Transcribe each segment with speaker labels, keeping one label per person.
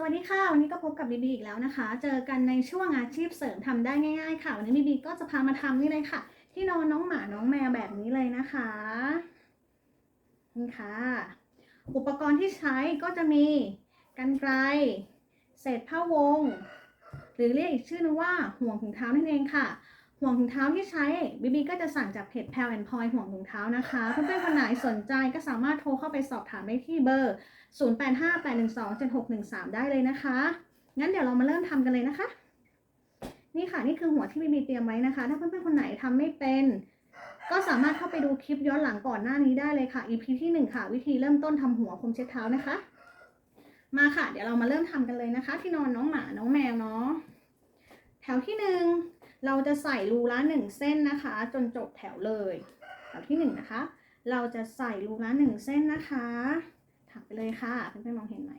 Speaker 1: สวัสดีค่ะ วันนี้ก็พบกับบีบีอีกแล้วนะคะ เจอกันในช่วงอาชีพเสริมทำได้ง่าย ๆ ค่ะ วันนี้บีบีก็จะพามาทำนี่เลยค่ะ ที่นอนน้องหมาน้องแมวแบบนี้เลยนะคะนี่ค่ะ อุปกรณ์ที่ใช้ก็จะมีกันไกรเศษผ้าวง หรือเรียกอีกชื่อนึงว่าห่วงถุงเท้านั่นเองค่ะ ห่วงถุงเท้าที่ใช้บีบีก็จะสั่งจากเพจแพลแอนพอยห่วงถุงเท้านะคะเพื่อนๆคนไหนสนใจก็สามารถโทรเข้าไปสอบถามได้ที่เบอร์ 0858127613 ได้เลยนะคะ งั้นเดี๋ยวเรามาเริ่มทำกันเลยนะคะ นี่ค่ะนี่คือหัวที่บีบีเตรียมไว้นะคะ ถ้าเพื่อนๆคนไหนทำไม่เป็น ก็สามารถเข้าไปดูคลิปย้อนหลังก่อนหน้านี้ได้เลยค่ะ EP ที่ 1 ค่ะ วิธีเริ่มต้นทำหัวพรมเช็ดเท้านะคะ มาค่ะ เดี๋ยวเรามาเริ่มทำกันเลยนะคะ ที่นอนน้องหมาน้องแมวเนาะแถวที่หนึ่ง เราจะใส่รูละหนึ่งเส้นนะคะ จนจบแถวเลยแถวที่หนึ่งนะคะ เราจะใส่รูละหนึ่งเส้นนะคะถักไปเลยค่ะเพื่อนๆมองเห็นไหม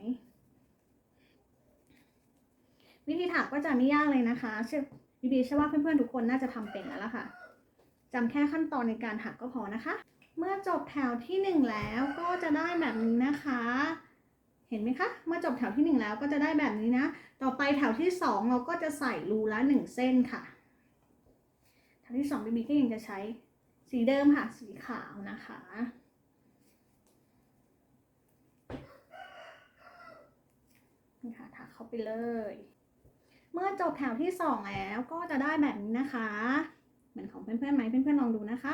Speaker 1: วิธีถักก็จะไม่ยากเลยนะคะเชื่อบีบีเชื่อว่าเพื่อนๆทุกคนน่าจะทำเป็นแล้วล่ะค่ะจำแค่ขั้นตอนในการถักก็พอนะคะ เมื่อจบแถวที่หนึ่งแล้วก็จะได้แบบนี้นะคะ เห็นไหมคะ เมื่อจบแถวที่หนึ่งแล้วก็จะได้แบบนี้นะ ต่อไปแถวที่สองเราก็จะใส่รูละหนึ่งเส้นค่ะ แถวที่สองบีบีก็ยังจะใช้สีเดิมค่ะ สีขาวนะคะนี่ค่ะถักเข้าไปเลย เมื่อจบแถวที่สองแล้วก็จะได้แบบนี้นะคะ เหมือนของเพื่อนๆไหมเพื่อนๆลองดูนะคะ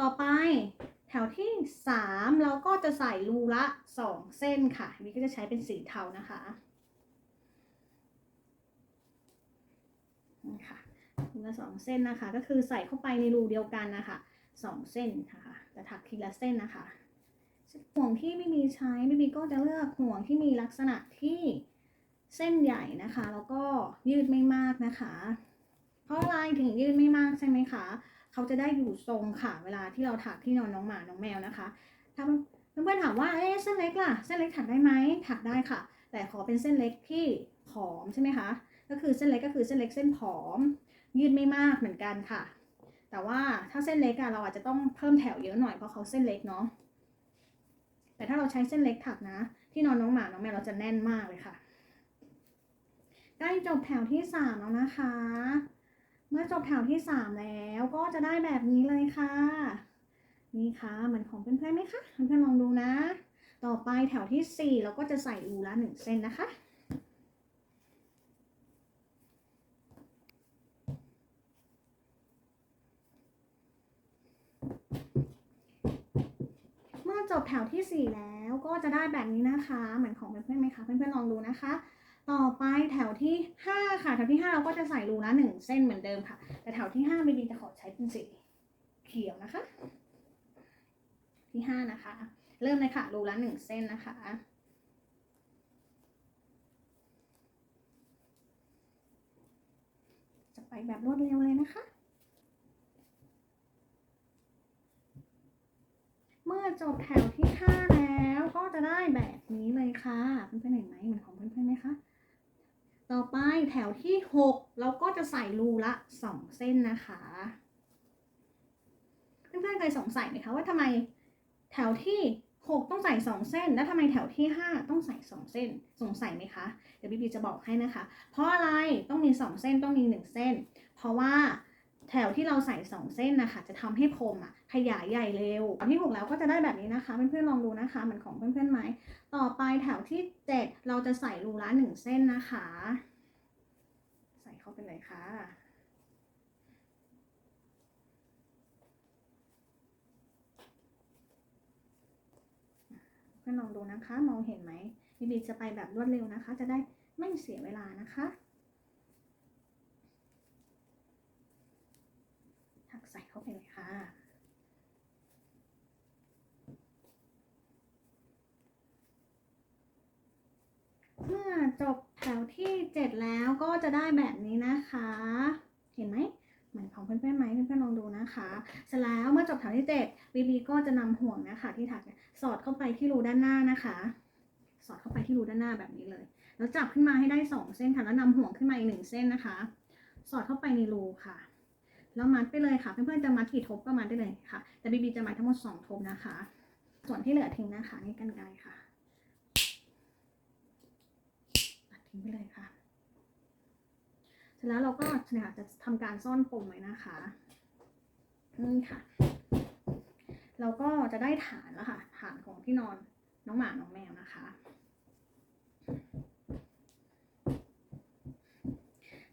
Speaker 1: ต่อไปแถวที่สามเราก็จะใส่รูละสองเส้นค่ะนี่ก็จะใช้เป็นสีเทานะคะนี่ค่ะ รูละสองเส้นนะคะ ก็คือใส่เข้าไปในรูเดียวกันนะคะสองเส้นนะคะจะถักทีละเส้นนะคะห่วงที่ไม่มีใช้ไม่มีก็จะเลือกห่วงที่มีลักษณะที่เส้นใหญ่นะคะ แล้วก็ยืดไม่มากนะคะ เพราะอะไรถึงยืดไม่มากใช่ไหมคะเขาจะได้อยู่ทรงค่ะ เวลาที่เราถักที่นอนน้องหมาน้องแมวนะคะ ถ้าเพื่อนๆถามว่าเอ๊ะเส้นเล็กล่ะเส้นเล็กถักได้ไหมถักได้ค่ะ แต่ขอเป็นเส้นเล็กที่ผอมใช่ไหมคะก็คือเส้นเล็กก็คือเส้นเล็กเส้นผอม ยืดไม่มากเหมือนกันค่ะ แต่ว่าถ้าเส้นเล็กอะเราอาจจะต้องเพิ่มแถวเยอะหน่อยเพราะเขาเส้นเล็กเนาะแต่ถ้าเราใช้เส้นเล็กถักนะ ที่นอนน้องหมาน้องแมวเราจะแน่นมากเลยค่ะใกล้จบแถวที่สามแล้วนะคะ เมื่อจบแถวที่สามแล้วก็จะได้แบบนี้เลยค่ะนี่ค่ะเหมือนของเพื่อนๆไหมคะเพื่อนๆลองดูนะ ต่อไปแถวที่สี่เราก็จะใส่รูละหนึ่งเส้นนะคะ เมื่อจบ แถวที่ 4 แล้วก็จะได้แบบนี้นะคะ เหมือนของเพื่อนๆไหมคะเพื่อนๆลองดูนะคะ ต่อไปแถวที่ 5 ค่ะ แถวที่ 5 เราก็จะใส่รูละ1เส้นเหมือนเดิมค่ะ แต่แถวที่5ไม่ดีจะขอใช้เป็นสีเขียวนะคะ ที่ 5 นะคะ เริ่มเลยค่ะ รูละ1เส้นนะคะจะไปแบบรวดเร็วเลยนะคะ เมื่อ จบแถวที่5แล้วก็จะได้แบบนี้เลยค่ะเพื่อนๆเห็นไหมเหมือนของเพื่อนๆไหมคะต่อไปแถวที่6เราก็จะใส่รูละ2เส้นนะคะเพื่อนๆเคยสงสัยไหมคะว่าทำไมแถวที่6ต้องใส่2เส้น แล้วทำไมแถวที่5ต้องใส่2เส้น สงสัยไหมคะเดี๋ยวบีบีจะบอกให้นะคะ เพราะอะไรต้องมี2เส้นต้องมี1เส้น เพราะว่า แถวที่เราใส่สองเส้นนะคะจะทำให้พรมอะขยายใหญ่เร็วแถวที่หกแล้วก็จะได้แบบนี้นะคะเพื่อนๆลองดูนะคะเหมือนของเพื่อนๆไหมต่อไปแถวที่เจ็ดเราจะใส่รูละหนึ่งเส้นนะคะ ใส่เข้าไปเลยค่ะเพื่อนลองดูนะคะ มองเห็นไหมบีบีจะไปแบบรวดเร็วนะคะ จะได้ไม่เสียเวลานะคะ ถักใส่เข้าไปเลยค่ะ เมื่อ จบแถวที่ 7 แล้วก็จะได้แบบนี้นะคะ เห็นไหมเหมือนของเพื่อนๆไหมเพื่อนๆลองดูนะคะ เสร็จแล้วเมื่อจบแถวที่7บีบีก็จะนำห่วงนะคะ ที่ถักสอดเข้าไปที่รูด้านหน้านะคะ สอดเข้าไปที่รูด้านหน้าแบบนี้เลย แล้วจับขึ้นมาให้ได้ 2 เส้นค่ะแล้วนำห่วงขึ้นมาอีกหนึ่งเส้นนะคะ สอดเข้าไปในรูค่ะแล้วมัดไปเลยค่ะเพื่อนๆจะมัดกี่ทบก็มัดได้เลยค่ะ แต่บีบีจะมัดทั้งหมด2ทบนะคะ ส่วนที่เหลือทิ้งนะคะนี่กันไกรค่ะ ทิ้ งไปเลยค่ะ เสร็จแล้วเราก็เนี่ยค่ะจะทำการซ่อนปมไว้นะคะนี่ค่ะ เราก็จะได้ฐานแล้วค่ะ ฐานของที่นอนน้องหมา น้องแมวนะคะ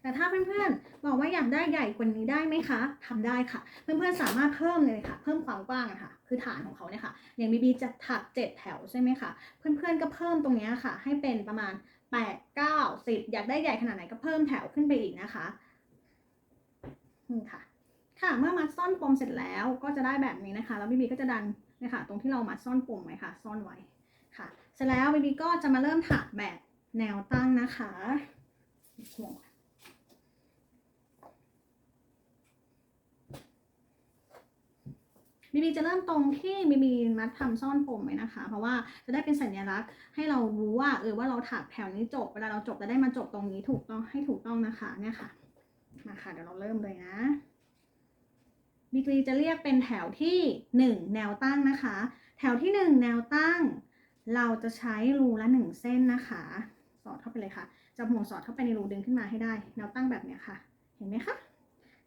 Speaker 1: แต่ถ้าเพื่อนๆบอกว่าอยากได้ใหญ่กว่านี้ได้ไหมคะทำได้ค่ะ เพื่อนๆสามารถเพิ่มเลยค่ะ เพิ่มความกว้างค่ะ คือฐานของเขาเนี่ยค่ะ อย่างบีบีจะถักเจ็ดแถวใช่ไหมคะ เพื่อนๆก็เพิ่มตรงนี้ค่ะ ให้เป็นประมาณ แปดเก้าสิบอยากได้ใหญ่ขนาดไหนก็เพิ่มแถวขึ้นไปอีกนะคะนี่ค่ะ ค่ะ เมื่อมัดซ่อนปมเสร็จแล้วก็จะได้แบบนี้นะคะ แล้วบีบีก็จะดันนะคะตรงที่เรามัดซ่อนปมไว้ค่ะ ซ่อนไว้ค่ะ เสร็จแล้วบีบีก็จะมาเริ่มถักแบบแนวตั้งนะคะห่วง บีบีจะเริ่มตรงที่บีบีมัดทำซ่อนปมไว้นะคะ เพราะว่าจะได้เป็นสัญลักษณ์ให้เรารู้ว่าเออว่าเราถักแถวนี้จบ เวลาเราจบจะได้มาจบตรงนี้ถูกต้องให้ถูกต้องนะคะเนี่ยค่ะมาค่ะเดี๋ยวเราเริ่มเลยนะบีบีจะเรียกเป็นแถวที่ 1 แนวตั้งนะคะ แถวที่ 1 แนวตั้ง เราจะใช้รูละ 1 เส้นนะคะ สอดเข้าไปเลยค่ะจับห่วงสอดเข้าไปในรูดึงขึ้นมาให้ได้ แนวตั้งแบบเนี้ยค่ะ เห็นไหมคะ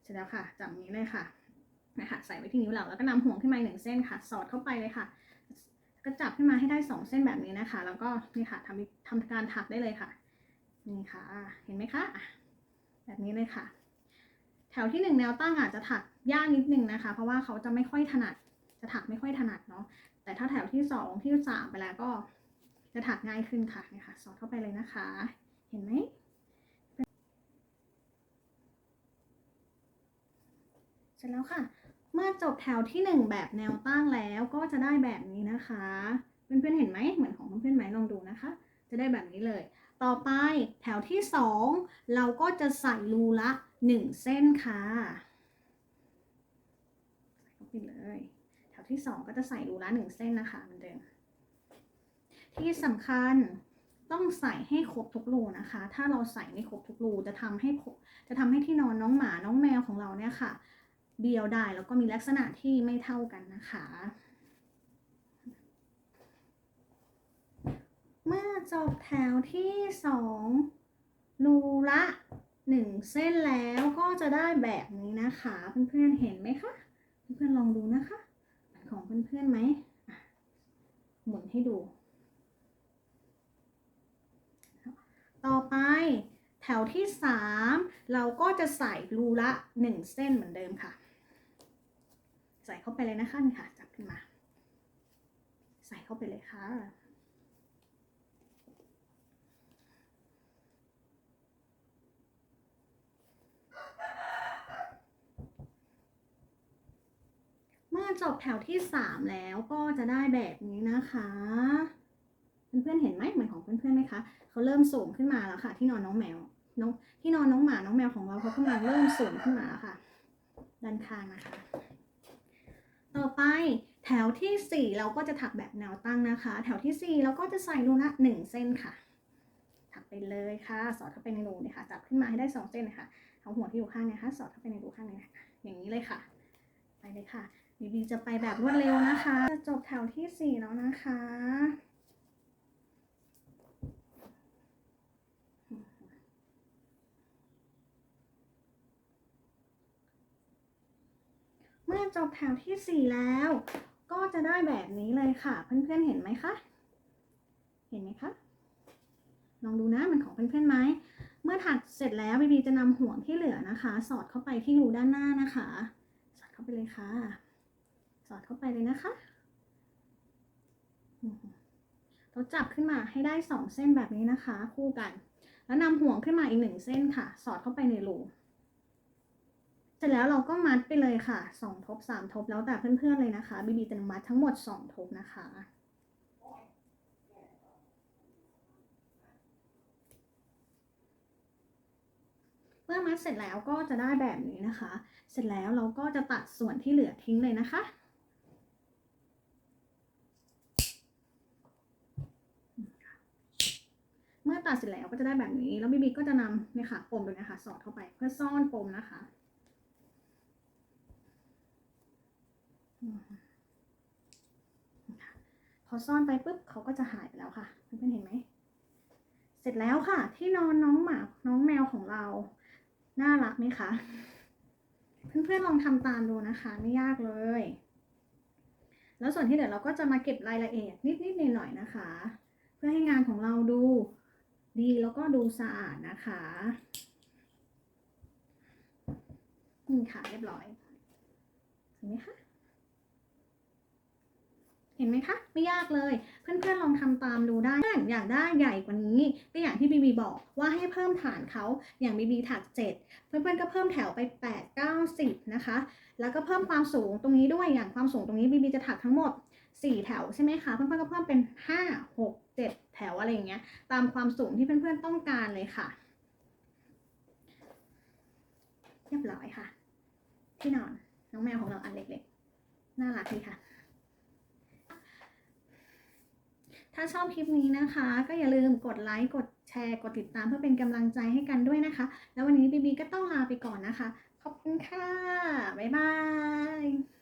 Speaker 1: เสร็จแล้วค่ะจับนี้เลยค่ะ นะคะใส่ไว้ที่นิ้วเราแล้วก็นำห่วงขึ้นมาหนึ่งเส้นค่ะ สอดเข้าไปเลยค่ะ ก็จับขึ้นมาให้ได้ 2 เส้นแบบนี้นะคะ แล้วก็นี่ค่ะทำทำการถักได้เลยค่ะนี่ค่ะ เห็นไหมคะแบบนี้เลยค่ะ แถวที่หนึ่งแนวตั้งอาจจะถักยากนิดนึงนะคะ เพราะว่าเขาจะไม่ค่อยถนัด จะถักไม่ค่อยถนัดเนาะแต่ถ้าแถวที่สองที่สามไปแล้วก็จะถักง่ายขึ้นค่ะนี่ค่ะ สอดเข้าไปเลยนะคะ เห็นไหมเสร็จแล้วค่ะ เมื่อจบแถวที่หนึ่งแบบแนวตั้งแล้วก็จะได้แบบนี้นะคะ เพื่อนๆเห็นไหมเหมือนของเพื่อนๆไหมลองดูนะคะ จะได้แบบนี้เลย ต่อไปแถวที่สองเราก็จะใส่รูละหนึ่งเส้นค่ะใส่เข้าไปเลย แถวที่สองก็จะใส่รูละหนึ่งเส้นนะคะเหมือนเดิมที่สำคัญต้องใส่ให้ครบทุกรูนะคะ ถ้าเราใส่ไม่ครบทุกรูจะทำให้จะทำให้ที่นอนน้องหมาน้องแมวของเราเนี่ยค่ะ เบียวได้ แล้วก็มีลักษณะที่ไม่เท่ากันนะคะ เมื่อจบแถวที่สองรูละหนึ่งเส้นแล้วก็จะได้แบบนี้นะคะ เพื่อนๆเห็นไหมคะ เพื่อนๆลองดูนะคะเหมือนของเพื่อนๆไหมหมุนให้ดู ต่อไปแถวที่สามเราก็จะใส่รูละหนึ่งเส้นเหมือนเดิมค่ะ ใส่เข้าไปเลยนะคะนี่ค่ะจับขึ้นมา ใส่เข้าไปเลยค่ะเมื่อจบแถวที่สามแล้วก็จะได้แบบนี้นะคะ เพื่อนๆเห็นไหมเหมือนของเพื่อนๆไหมคะเขาเริ่มสูงขึ้นมาแล้วค่ะ ที่นอนน้องแมวน้องที่นอนน้องหมาน้องแมวของเราเขากำลังเริ่มสูงขึ้นมาแล้วค่ะ ด้านข้างนะคะ ต่อไปแถวที่สี่เราก็จะถักแบบแนวตั้งนะคะ แถวที่สี่เราก็จะใส่รูละหนึ่งเส้นค่ะ ถักไปเลยค่ะ สอดเข้าไปในรูเนี่ยค่ะจับขึ้นมาให้ได้สองเส้นนะค่ะเอาหัวที่อยู่ข้างเนี่ยค่ะสอดเข้าไปในรูข้างนี้นะคะอย่างนี้เลยค่ะ ไปเลยค่ะบีบีจะไปแบบรวดเร็วนะคะ จะจบแถวที่สี่แล้วนะคะ เมื่อจบแถวที่สี่แล้ว ก็จะได้แบบนี้เลยค่ะ เพื่อนๆเห็นไหมคะ เห็นไหมคะ ลองดูนะมันของเพื่อนๆไหม เมื่อถักเสร็จแล้วบีบีจะนำห่วงที่เหลือนะคะ สอดเข้าไปที่รูด้านหน้านะคะ สอดเข้าไปเลยค่ะ สอดเข้าไปเลยนะคะเราจับขึ้นมาให้ได้สองเส้นแบบนี้นะคะ คู่กัน แล้วนำห่วงขึ้นมาอีกหนึ่งเส้นค่ะ สอดเข้าไปในรู เสร็จแล้วเราก็มัดไปเลยค่ะสองทบสามทบแล้วแต่เพื่อนๆเลยนะคะบีบีจะมัดทั้งหมดสองทบนะคะเมื่อมัดเสร็จแล้วก็จะได้แบบนี้นะคะ เสร็จแล้วเราก็จะตัดส่วนที่เหลือทิ้งเลยนะคะเมื่อตัดเสร็จแล้วก็จะได้แบบนี้ แล้วบีบีก็จะนำเนี่ยค่ะปมตัวเนี้ค่ะ สอดเข้าไปเพื่อซ่อนปมนะคะ พอซ่อนไปปุ๊บเขาก็จะหายไปแล้วค่ะเพื่อนๆเห็นไหม เสร็จแล้วค่ะ ที่นอนน้องหมา น้องแมวของเรา น่ารักไหมคะ เพื่อนๆลองทำตามดูนะคะ ไม่ยากเลย แล้วส่วนที่เหลือเราก็จะมาเก็บรายละเอียดนิดๆหน่อยๆนะคะ เพื่อให้งานของเราดูดีแล้วก็ดูสะอาดนะคะนี่ค่ะเรียบร้อยเห็นไหมคะ เห็นไหมคะ ไม่ยากเลย เพื่อนๆลองทำตามดูได้ถ้าอยากได้ใหญ่กว่านี้ก็อย่างที่บีบีบอกว่าให้เพิ่มฐานเขาอย่างบีบีถัก7 เพื่อนๆก็เพิ่มแถวไป 8 9 10 นะคะ แล้วก็เพิ่มความสูงตรงนี้ด้วยอย่างความสูงตรงนี้บีบีจะถักทั้งหมด 4 แถวใช่ไหมคะเพื่อนๆก็เพิ่มเป็น 5 6 7 แถวอะไรอย่างเงี้ยตามความสูงที่เพื่อนๆต้องการเลยค่ะเรียบร้อยค่ะที่นอนน้องแมวของเราอันเล็กๆน่ารักดีค่ะ ถ้าชอบคลิปนี้นะคะ ก็อย่าลืมกดไลค์ กดแชร์ กดติดตามเพื่อเป็นกำลังใจให้กันด้วยนะคะ แล้ววันนี้บีบีก็ต้องลาไปก่อนนะคะ ขอบคุณค่ะ บ๊ายบาย